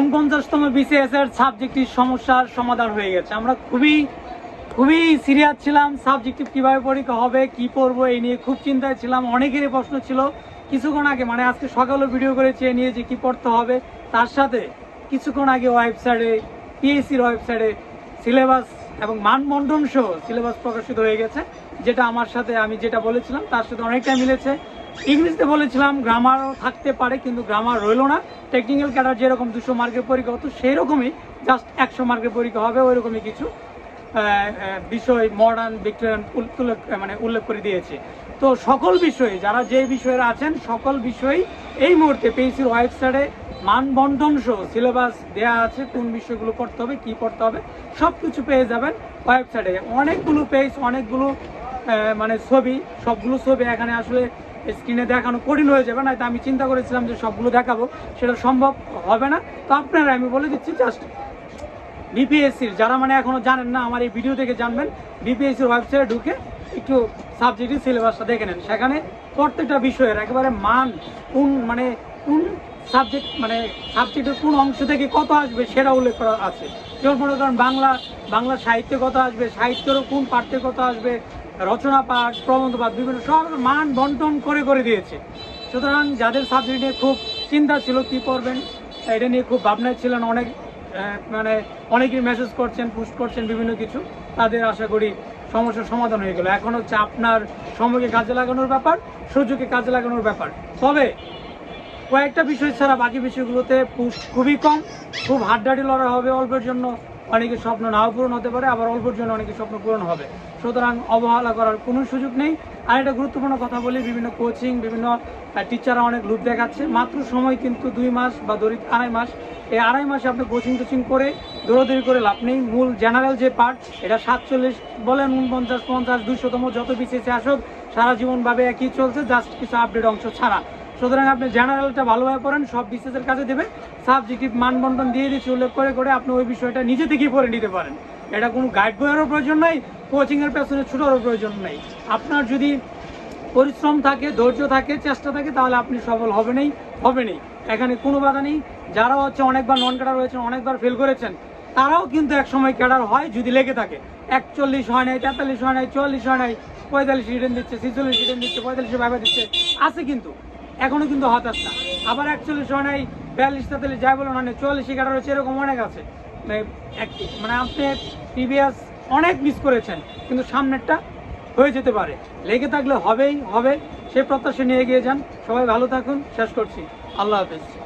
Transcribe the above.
উনপঞ্চাশতম BCS এর subjective সমস্যার সমাধান হয়ে গেছে। আমরা খুবই খুবই সিরিয়াস ছিলাম, সাবজেক্টিভ কীভাবে পরীক্ষা হবে, কি পড়ব এই নিয়ে খুব চিন্তায় ছিলাম। অনেকেরই প্রশ্ন ছিল, কিছুক্ষণ আগে মানে আজকে সকালে ভিডিও করেছি এ নিয়ে যে কী পড়তে হবে। তার সাথে কিছুক্ষণ আগে ওয়েবসাইটে পিএসসির ওয়েবসাইটে সিলেবাস এবং মানমন্ডন সহ সিলেবাস প্রকাশিত হয়ে গেছে, যেটা আমার সাথে আমি যেটা বলেছিলাম, তার সাথে অনেকটা মিলেছে। ইংলিশতে বলেছিলাম, গ্রামারও থাকতে পারে, কিন্তু গ্রামার রইল না। টেকনিক্যাল ক্যাডার যেরকম দুশো মার্কের পরীক্ষা হতো সেই রকমই জাস্ট একশো মার্কের পরীক্ষা হবে ওই রকমই কিছু বিষয় মডার্ন ভিক্টোরিয়ান মানে উল্লেখ করে দিয়েছে। তো সকল বিষয়ে, যারা যে বিষয়ের আছেন, সকল বিষয় এই মুহূর্তে পেইসির ওয়েবসাইটে মানবন্টন সহ সিলেবাস দেওয়া আছে, কোন বিষয়গুলো পড়তে হবে, কি পড়তে হবে সব কিছু পেয়ে যাবেন ওয়েবসাইটে। অনেকগুলো পেজ অনেকগুলো মানে ছবি, সবগুলো ছবি এখানে আসলে স্ক্রিনে দেখানো কঠিন হয়ে যাবে না আমি চিন্তা করেছিলাম যে সবগুলো দেখাবো, সেটা সম্ভব হবে না। তো আপনারা, আমি বলে দিচ্ছি জাস্ট বিপিএসসির যারা মানে এখনও জানেন না, আমার এই ভিডিও থেকে জানবেন বিপিএসসির ওয়েবসাইটে ঢুকে একটু সাবজেক্টের সিলেবাসটা দেখে নেন। সেখানে প্রত্যেকটা বিষয়ের একেবারে মান, কোন মানে কোন সাবজেক্ট মানে সাবজেক্টের কোন অংশ থেকে কত আসবে সেটা উল্লেখ করা আছে। যেমন মনে করেন বাংলা বাংলা সাহিত্যে কত আসবে, সাহিত্যেরও কোন পাঠ্যে কত আসবে, রচনা পাঠ, প্রবন্ধ পাঠ, বিভিন্ন সব মান বন্টন করে করে দিয়েছে। সুতরাং যাদের সাবজেক্ট নিয়ে খুব চিন্তা ছিল, কি করবেন, এটা নিয়ে খুব ভাবনায় ছিলেন অনেক মানে অনেকেই মেসেজ করছেন পোস্ট করছেন, বিভিন্ন কিছু। তাদের আশা করি সমস্যার সমাধান হয়ে গেল। এখন হচ্ছে আপনার সময়কে কাজে লাগানোর ব্যাপার, সুযোগকে কাজে লাগানোর ব্যাপার। তবে কয়েকটা বিষয় ছাড়া বাকি বিষয়গুলোতে পুশ খুবই কম। খুব হাড্ডাডি লড়াই হবে অল্পের জন্য, অনেকের স্বপ্ন নাও পূরণ হতে পারে, আবার অল্পের জন্য অনেকের স্বপ্ন পূরণ হবে। সুতরাং অবহেলা করার কোনো সুযোগ নেই। আর একটা গুরুত্বপূর্ণ কথা বলি, বিভিন্ন কোচিং বিভিন্ন টিচাররা অনেক লুপ দেখাচ্ছে। মাত্র সময় কিন্তু দুই মাস বা দড়ি আড়াই মাস। এই আড়াই মাসে আপনি কোচিং টোচিং করে দৌড়াদৌড়ি করে লাভ নেই। মূল জেনারেল যে পার্ট এটা সাতচল্লিশ বলেন, উনপঞ্চাশ, পঞ্চাশ, দুইশতম যত বিসিএসে আসুক, সারা জীবনভাবে একই চলছে জাস্ট কিছু আপডেট অংশ ছাড়া। সুতরাং আপনি জেনারেলটা ভালোভাবে পড়েন, সব বিশেষের কাছে দেবে সাবজেক্টিভ মানবন্টন দিয়ে দিচ্ছি, উল্লেখ করে করে আপনি ওই বিষয়টা নিজে থেকেই পড়ে নিতে পারেন। এটা কোনো গাইড বইয়েরও প্রয়োজন নাই কোচিংয়ের পেছনে ছুটারও প্রয়োজন নেই। আপনার যদি পরিশ্রম থাকে, ধৈর্য থাকে, চেষ্টা থাকে, তাহলে আপনি সফল হবেনই হবেনই। এখানে কোনো বাধা নেই। যারা হচ্ছে অনেকবার নন ক্যাডার হয়েছেন, অনেকবার ফেল করেছেন, তারাও কিন্তু এক সময় ক্যাডার হয় যদি লেগে থাকে। একচল্লিশ হয় নাই, তেতাল্লিশ হয় নাই, চুয়াল্লিশ হয় নাই, পঁয়তাল্লিশ রিটার্ন দিচ্ছে, ছিচল্লিশ রিটার্ন দিচ্ছে, পঁয়তাল্লিশ ভাবে দিচ্ছে, আছে কিন্তু। এখনও কিন্তু হতাশ না। আবার একচল্লিশ হয় নাই বিয়াল্লিশ তেতাল্লিশ যাই বলুন অনেক, চুয়াল্লিশ, এগারো হচ্ছে এরকম অনেক আছে। মানে মানে আপনি প্রিভিয়াস অনেক মিস করেছেন, কিন্তু সামনেরটা হয়ে যেতে পারে। লেগে থাকলে হবেই, হবে। সে প্রত্যাশা নিয়ে এগিয়ে যান। সবাই ভালো থাকুন। শেষ করছি। আল্লাহ হাফেজ।